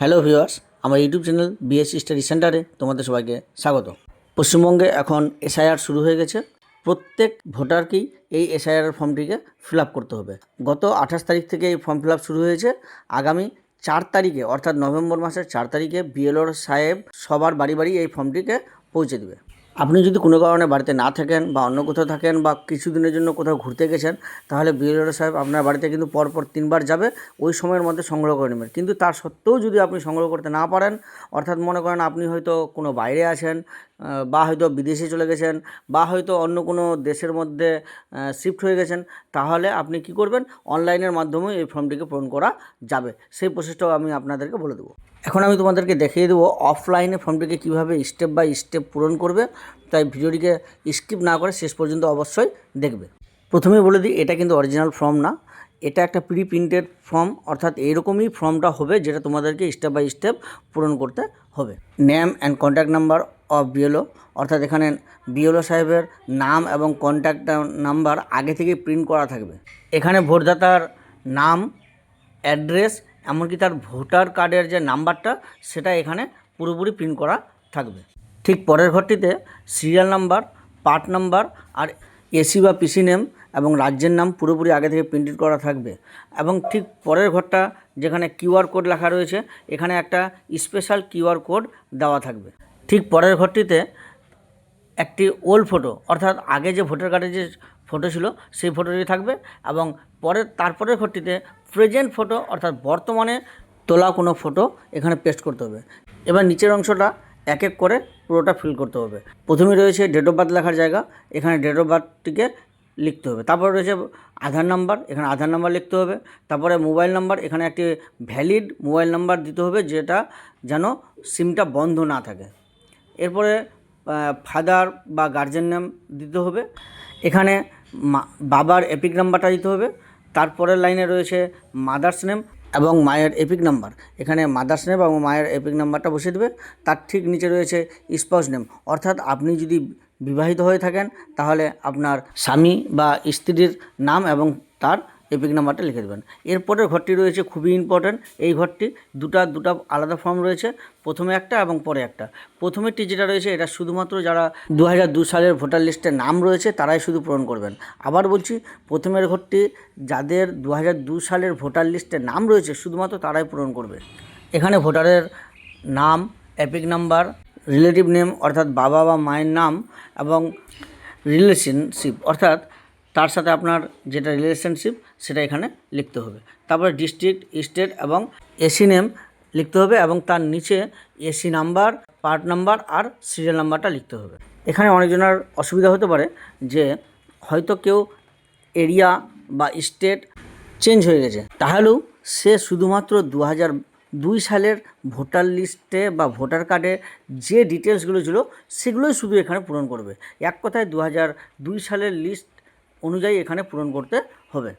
Hello viewers আমার YouTube channel BS study সেন্টারে তোমাদের সবাইকে স্বাগত। পশ্চিমবঙ্গে এখন এসআইআর শুরু হয়ে গেছে। প্রত্যেক ভোটারকেই এই এসআইআর ফর্মটিকে ফিল আপ করতে হবে। গত আঠাশ তারিখ থেকে এই ফর্ম ফিল আপ শুরু হয়েছে। আগামী চার তারিখে, অর্থাৎ নভেম্বর মাসের চার তারিখে বিএলওর সাহেব সবার বাড়ি বাড়ি এই ফর্মটিকে পৌঁছে দেবে। আপনি যদি কোনো কারণে বাড়িতে না থাকেন বা অন্য কোথাও থাকেন বা কিছুদিনের জন্য কোথাও ঘুরতে গেছেন, তাহলে বিএলওর সাহেব আপনার বাড়িতে কিন্তু পরপর তিনবার যাবে, ওই সময়ের মধ্যে সংগ্রহ করে নেবেন। কিন্তু তার সত্ত্বেও যদি আপনি সংগ্রহ করতে না পারেন, অর্থাৎ মনে করেন আপনি হয়তো কোনো বাইরে আছেন বা হয়তো বিদেশে চলে গেছেন, বা হয়তো অন্য কোনো দেশের মধ্যে শিফট হয়ে গেছেন, তাহলে আপনি কি করবেন? অনলাইনের মাধ্যমে এই ফর্মটিকে পূরণ করা যাবে। সেই প্রসেসটাও আমি আপনাদেরকে বলে দেবো। এখন আমি তোমাদেরকে দেখিয়ে দেবো অফলাইনে ফর্মটিকে কীভাবে স্টেপ বাই স্টেপ পূরণ করবে। তাই ভিডিওটিকে স্কিপ না করে শেষ পর্যন্ত অবশ্যই দেখবে। প্রথমেই বলে দিই, এটা কিন্তু অরিজিনাল ফর্ম না। এটা একটা প্রি প্রিন্টেড ফর্ম অর্থাৎ এইরকমই ফর্মটা হবে যেটা তোমাদেরকে স্টেপ বাই স্টেপ পূরণ করতে হবে। Name and contact number of BLO অর্থাৎ এখানে বিএলও সাহেবের নাম এবং কন্ট্যাক্ট নাম্বার আগে থেকে প্রিন্ট করা থাকবে। এখানে ভোটদাতার নাম অ্যাড্রেস এমনকি তার ভোটার কার্ডের যে নাম্বারটা সেটা এখানে পুরোপুরি প্রিন্ট করা থাকবে। ঠিক পরের ঘরটিতে সিরিয়াল নাম্বার পার্ট নাম্বার আর এসি বা পিসি নেম এবং রাজ্যের নাম পুরোপুরি আগে থেকে প্রিন্টেড করা থাকবে। এবং ঠিক পরের ঘরটা যেখানে কিউআর কোড লেখা রয়েছে, এখানে একটা স্পেশাল কিউআর কোড দেওয়া থাকবে। ঠিক পরের ঘরটিতে একটি ওল্ড ফটো, অর্থাৎ আগে যে ভোটার কার্ডের যে ফটো ছিল, সেই ফটোটি থাকবে এবং পরের, তারপরের ঘরটিতে প্রেজেন্ট ফটো অর্থাৎ বর্তমানে তোলা কোনো ফটো এখানে পেস্ট করতে হবে। এবার নিচের অংশটা এক এক করে পুরোটা ফিল করতে হবে। প্রথমে রয়েছে ডেট অফ বার্থ লেখার জায়গা, এখানে ডেট অফ বার্থটিকে লিখতে হবে। তারপরে রয়েছে আধার নাম্বার এখানে আধার নাম্বার লিখতে হবে। তারপরে মোবাইল নাম্বার এখানে একটি ভ্যালিড মোবাইল নাম্বার দিতে হবে, যেটা যেন সিমটা বন্ধ না থাকে। এরপরে ফাদার বা গার্জেন নাম দিতে হবে। এখানে বাবার এপিক নাম্বারটা দিতে হবে। তারপরের লাইনে রয়েছে মাদার্স নেম এবং মায়ের এপিক নাম্বার এখানে মাদার্স নেম এবং মায়ের এপিক নাম্বারটা বসিয়ে দেবে। তার ঠিক নিচে রয়েছে স্পাউস নেম অর্থাৎ আপনি যদি বিবাহিত হয়ে থাকেন, তাহলে আপনার স্বামী বা স্ত্রীর নাম এবং তার এপিক নাম্বারটা লিখে দেবেন। এরপরের ঘরটি রয়েছে খুবই ইম্পর্ট্যান্ট এই ঘরটি দুটা দুটা আলাদা ফর্ম রয়েছে, প্রথমে একটা এবং পরে একটা। প্রথমেরটি যেটা রয়েছে, এটা শুধুমাত্র যারা দু সালের ভোটার লিস্টে নাম রয়েছে, তারাই শুধু পূরণ করবেন। আবার বলছি, প্রথমের ঘরটি যাদের দু সালের ভোটার লিস্টে নাম রয়েছে, শুধুমাত্র তারাই পূরণ করবে। এখানে ভোটারের নাম এপিক নাম্বার রিলেটিভ নেম অর্থাৎ বাবা বা মায়ের নাম এবং রিলেশনশিপ অর্থাৎ তার সাথে আপনার যেটা রিলেশনশিপ সেটা এখানে লিখতে হবে। তারপরে ডিস্ট্রিক্ট স্টেট এবং এসি নেম লিখতে হবে এবং তার নিচে এসি নাম্বার পার্ট নাম্বার আর সিরিয়াল নাম্বারটা লিখতে হবে। এখানে অনেকজনের অসুবিধা হতে পারে যে হয়তো কেউ এরিয়া বা স্টেট চেঞ্জ হয়ে গেছে। তাহলেও সে শুধুমাত্র দু দুই সালের ভোটার লিস্টে বা ভোটার কার্ডে যে ডিটেলসগুলো ছিল, সেগুলোই শুধু এখানে পূরণ করবে। এক কথায় দু দুই সালের লিস্ট অনুযায়ী এখানে পূরণ করতে হবে।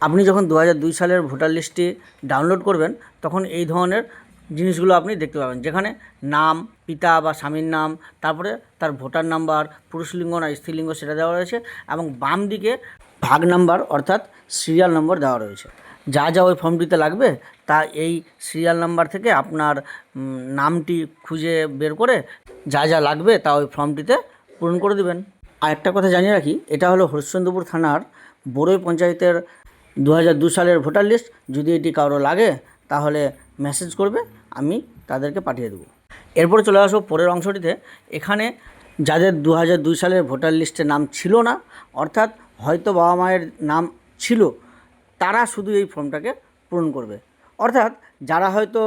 আপনি যখন দু হাজার দুই সালের ভোটার লিস্টটি ডাউনলোড করবেন, তখন এই ধরনের জিনিসগুলো আপনি দেখতে পাবেন, যেখানে নাম, পিতা বা স্বামীর নাম, তারপরে তার ভোটার নাম্বার পুরুষলিঙ্গ না স্ত্রীলিঙ্গ সেটা দেওয়া রয়েছে, এবং বাম দিকে ভাগ নাম্বার অর্থাৎ সিরিয়াল নম্বর দেওয়া রয়েছে। যা যা ওই ফর্মটিতে লাগবে, তা এই সিরিয়াল নাম্বার থেকে আপনার নামটি খুঁজে বের করে যা যা লাগবে তা ওই ফর্মটিতে পূরণ করে দেবেন। আর একটা কথা জানিয়ে রাখি, এটা হলো হরিশ্চন্দ্রপুর থানার বড়ই পঞ্চায়েতের দু সালের ভোটার লিস্ট। যদি এটি কারও লাগে, তাহলে মেসেজ করবে, আমি তাদেরকে পাঠিয়ে দেবো। এরপরে চলে আসব পরের অংশটিতে। এখানে যাদের দু হাজার দুই সালের ভোটার লিস্টে নাম ছিল না, অর্থাৎ হয়তো বাবা মায়ের নাম ছিল, তারা শুধু এই ফর্মটাকে পূরণ করবে। অর্থাৎ যারা হয়তো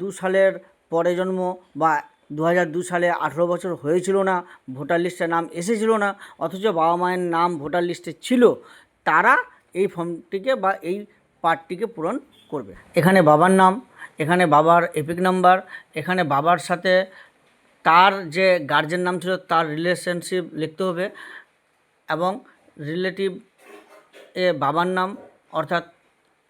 দু সালের পরে জন্ম বা দু দু সালে আঠেরো বছর হয়েছিল না, ভোটার লিস্টে নাম এসেছিল না, অথচ বাবা মায়ের নাম ভোটার লিস্টে ছিল, তারা এই ফর্মটিকে বা এই পার্টটিকে পূরণ করবে। এখানে বাবার নাম, এখানে বাবার এপিক নাম্বার, এখানে বাবার সাথে তার যে গার্জেন নাম ছিল তার রিলেশনশিপ লিখতে হবে এবং রিলেটিভ এ বাবার নাম, অর্থাৎ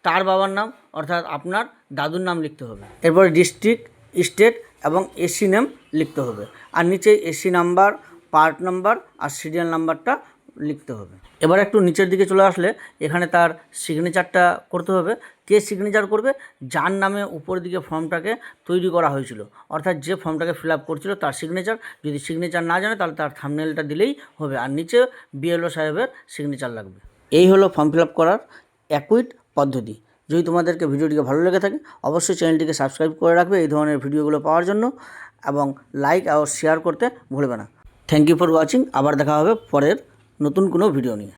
তার বাবার নাম, অর্থাৎ আপনার দাদুর নাম লিখতে হবে। এরপরে ডিস্ট্রিক্ট, স্টেট এবং এসি নেম লিখতে হবে। আর নিচে এসি নাম্বার পার্ট নাম্বার আর সিরিয়াল নাম্বারটা লিখতে হবে। এবার একটু নিচের দিকে চলে আসলে এখানে তার সিগনেচারটা করতে হবে। কে সিগনেচার করবে? যার নামে উপরের দিকে ফর্মটাকে তৈরি করা হয়েছিল। অর্থাৎ যে ফর্মটাকে ফিল আপ করছিল তার সিগনেচার যদি সিগনেচার না জানে তাহলে তার থামনেলটা দিলেই হবে। আর নিচে বিএলও সাহেবের সিগনেচার লাগবে। এই হলো ফর্ম ফিল আপ করার অ্যাকুইট পদ্ধতি। যদি তোমাদেরকে ভিডিওটিকে ভালো লেগে থাকে, অবশ্যই চ্যানেলটিকে সাবস্ক্রাইব করে রাখবে এই ধরনের ভিডিওগুলো পাওয়ার জন্য এবং লাইক আর শেয়ার করতে ভুলবে না। থ্যাংক ইউ ফর ওয়াচিং আবার দেখা হবে পরের নতুন কোনো ভিডিও নিয়ে।